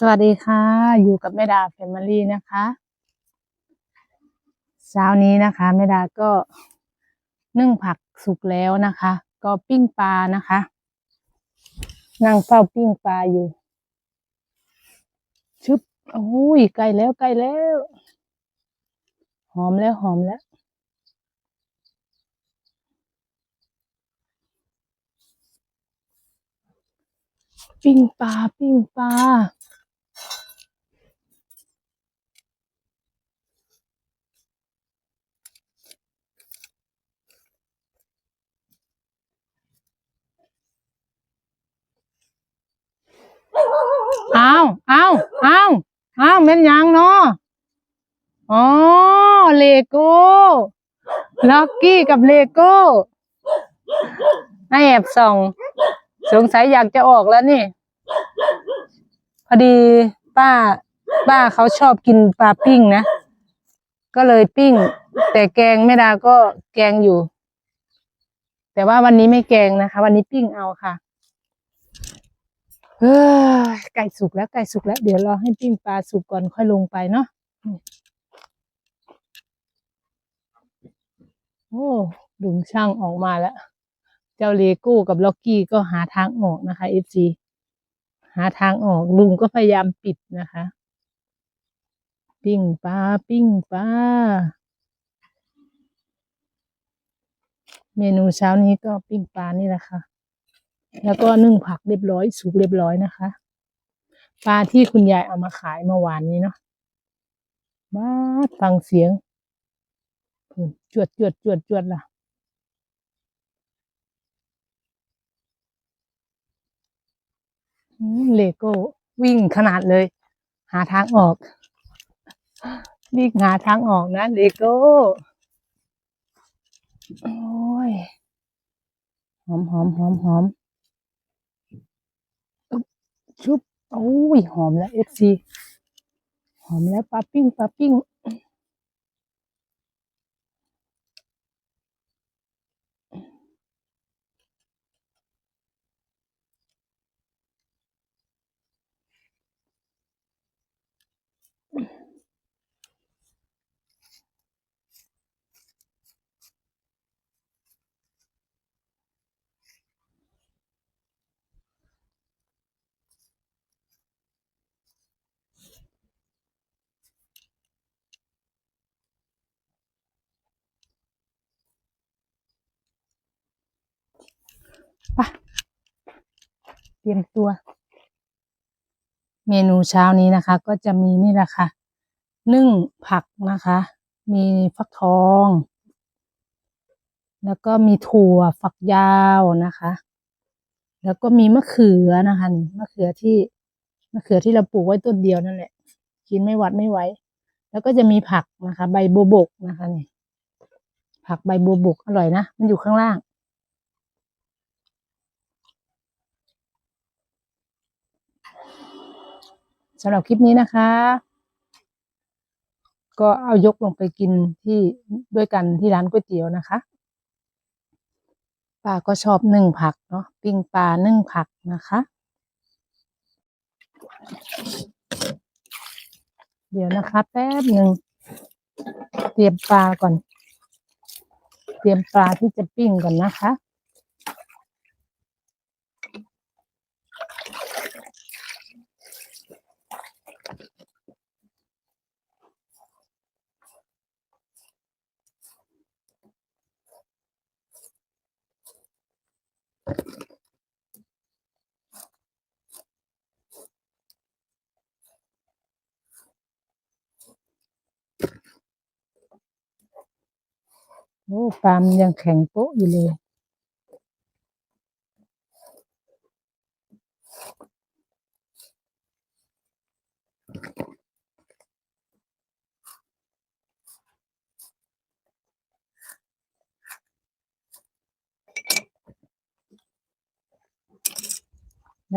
สวัสดีค่ะ อยู่กับแม่ดาแฟมิลี่นะคะเช้านี้นะคะแม่ดาก็นึ่งผักสุกแล้วนะคะ ก็ปิ้งปลานะคะ นั่งเฝ้าปิ้งปลาอยู่ ชึบโอ้ยใกล้แล้วใกล้แล้ว หอมแล้วหอมแล้วปิ้งปลาปิ้งปลา อ้าวอ้าวอ้าว อ้าวเป็นยังเนาะอ๋อเลโก้ล็อกกี้กับเลโก้ให้แอบส่อง สงสัยอยากจะออกแล้วนี่ พอดีป้า ป้าเขาชอบกินปลาปิ้งนะ ก็เลยปิ้ง แต่แกงแม่ดาก็แกงอยู่ แต่ว่าวันนี้ไม่แกงนะคะ วันนี้ปิ้งเอาค่ะ เฮ้ยไก่สุกแล้วไก่สุกแล้ว เดี๋ยวรอให้ปิ้งปลาสุกก่อนค่อยลงไปเนาะโอ้ลุงช่างออกมาแล้ว เจ้าเลโก้กับล็อกกี้ก็หาทางออกนะคะเอฟซีหาทางออกลุงก็พยายามปิดนะคะ ปิ้งปลาปิ้งปลาเมนูเช้านี้ก็ปิ้งปลานี่แหละค่ะ แล้วก็นึ่งผักเรียบร้อยสุกเรียบร้อยนะคะ ปลาที่คุณยายเอามาขายเมื่อวานนี้เนาะบ้าฟังเสียงจวดจวดจวดจวดล่ะเลโก้วิ่งขนาดเลย หาทางออกวิ่งหาทางออกนะเลโก้โอ้ยหอมหอมหอมหอม ชุบโอ้ยหอมแล้วเอฟซีหอมแล้วปลาปิ้งปลาปิ้ง ไปเตรียมตัว เมนูเช้านี้นะคะ ก็จะมีนี่แหละค่ะนึ่งผักนะคะ มีฟักทอง แล้วก็มีถั่วฝักยาวนะคะ แล้วก็มีมะเขือนะคะนี่มะเขือที่มะเขือที่เราปลูกไว้ต้นเดียวนั่นแหละ กินไม่หวัดไม่ไหวแล้วก็จะมีผักนะคะ ใบบัวบกนะคะนี่ผักใบบัวบกอร่อยนะ มันอยู่ข้างล่าง สำหรับคลิปนี้นะคะ ก็เอายกลงไปกินที่ด้วยกันที่ร้านก๋วยเตี๋ยวนะคะป้าก็ชอบนึ่งผักเนาะปิ้งปลานึ่งผักนะคะ เดี๋ยวนะคะแป๊บหนึ่งเตรียมปลาก่อน เตรียมปลาที่จะปิ้งก่อนนะคะ โอ้ปลามันยังแข็งโป๊ะอยู่เลย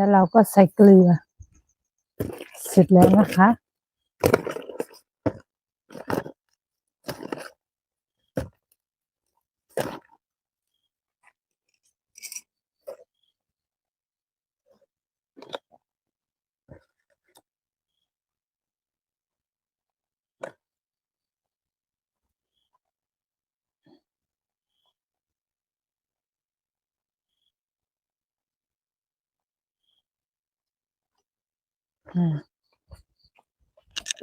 แล้วเราก็ใส่เกลือ เสร็จแล้วนะคะ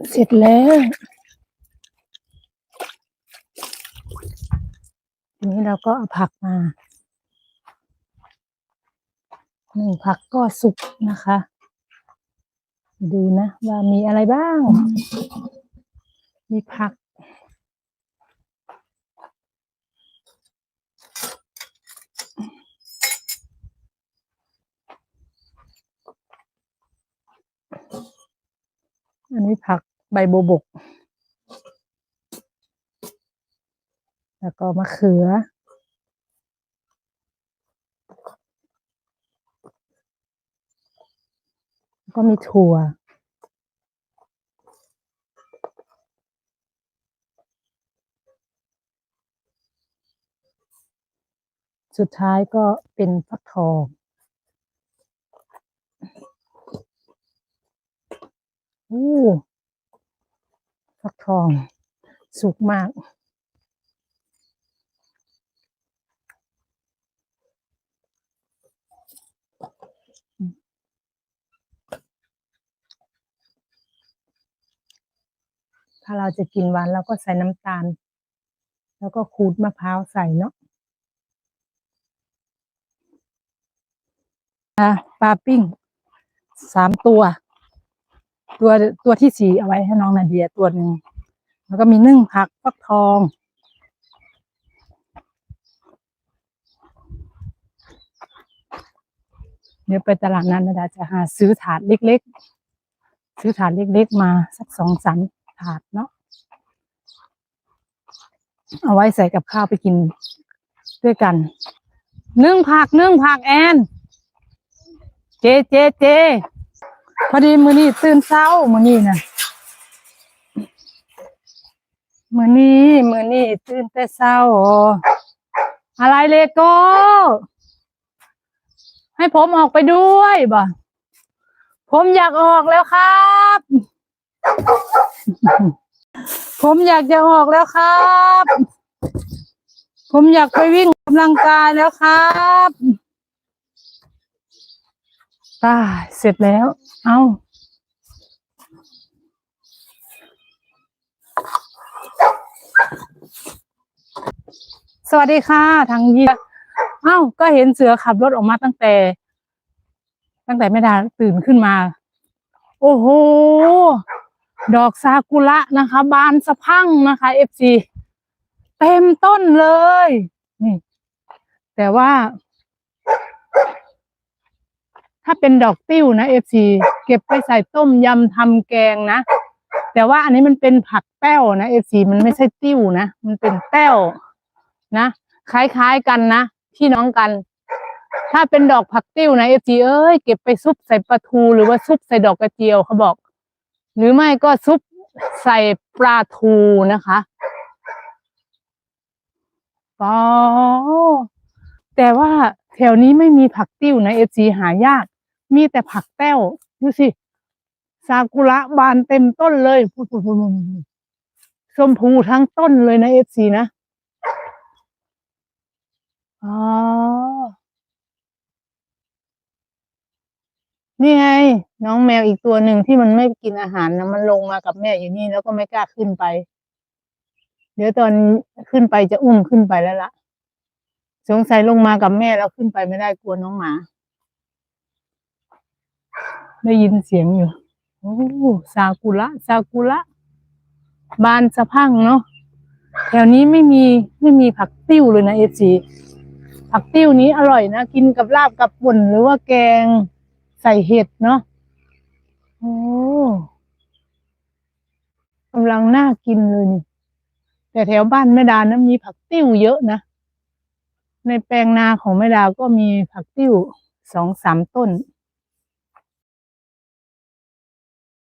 เสร็จแล้วทีนี้เราก็เอาผักมาหนึ่งผักก็สุกนะคะ ดูนะ ว่ามีอะไรบ้าง มีผัก อันนี้ผักใบโบบก แล้วก็มะเขือแล้วก็มีถั่วสุดท้ายก็เป็นฟักทอง อู้ฟักทอง สุกมาก ถ้าเราจะกินหวานเราก็ใส่น้ำตาล แล้วก็ขูดมะพร้าวใส่เนาะอะปลาปิ้งสามตัว ตัวตัวที่สี่เอาไว้ให้น้องนาเดียตัวหนึ่งแล้วก็มีนึ่งผักฟักทอง เดี๋ยวไปตลาดนั้นนาดาจะหาซื้อถาดเล็กๆ ซื้อถาดเล็กๆ มาสักสองสามถาดเนาะเอาไว้ใส่กับข้าวไปกินด้วยกัน นึ่งผักนึ่งผักแอน เจเจเจ พอดีมือนี้ตื่นเช้ามือนี้นะมือนี้มือนี้ตื่นแต่เช้า อะไรเลโก้ ให้ผมออกไปด้วยบ่ผมอยากออกแล้วครับ ผมอยากจะออกแล้วครับ ผมอยากไปวิ่งกำลังกายแล้วครับ ตาเสร็จแล้ว เอาสวัสดีค่ะ ทางยีเอ้า ก็เห็นเสือขับรถออกมาตั้งแต่ ตั้งแต่ไม่ดาตื่นขึ้นมา โอ้โห ดอกซากุระนะคะ บานสะพั่งนะคะเอฟซีเต็มต้นเลย นี่ แต่ว่า ถ้าเป็นดอกติ้วนะเอฟซีเก็บไปใส่ต้มยำทำแกงนะ แต่ว่าอันนี้มันเป็นผักแป้วนะเอฟซีมันไม่ใช่ติ้วนะ มันเป็นแป้วนะ คล้ายๆกันนะพี่น้องกัน ถ้าเป็นดอกผักติ้วนะเอฟซีเอ้ยเก็บไปซุปใส่ปลาทูหรือว่าซุปใส่ดอกกระเจียวเขาบอก หรือไม่ก็ซุปใส่ปลาทูนะคะอ๋อแต่ว่าแถวนี้ไม่มีผักติ้วนะเอฟซีหายาก มีแต่ผักแป้วดูสิซากุระบานเต็มต้นเลยพูดพูดพูดชมพูทั้งต้นเลยนะเอฟซีนะอ๋อนี่ไง น้องแมวอีกตัวหนึ่งที่มันไม่กินอาหารนะมันลงมากับแม่อยู่นี่แล้วก็ไม่กล้าขึ้นไป เดี๋ยวตอนขึ้นไปจะอุ้มขึ้นไปแล้วล่ะ สงสัยลงมากับแม่แล้วขึ้นไปไม่ได้กลัวน้องหมา ได้ยินเสียงอยู่ โอ้ซากุระซากุระบานสะพังเนาะแถวนี้ไม่มีไม่มีผักติ้วเลยนะเอจีผักติ้วนี้อร่อยนะ กินกับลาบกับป่นหรือว่าแกงใส่เห็ดเนาะโอ้กำลังน่ากินเลยนี่แต่แถวบ้านแม่ดานะมีผักติ้วเยอะนะ ในแปลงนาของแม่ดาก็มีผักติ้วสองสามต้น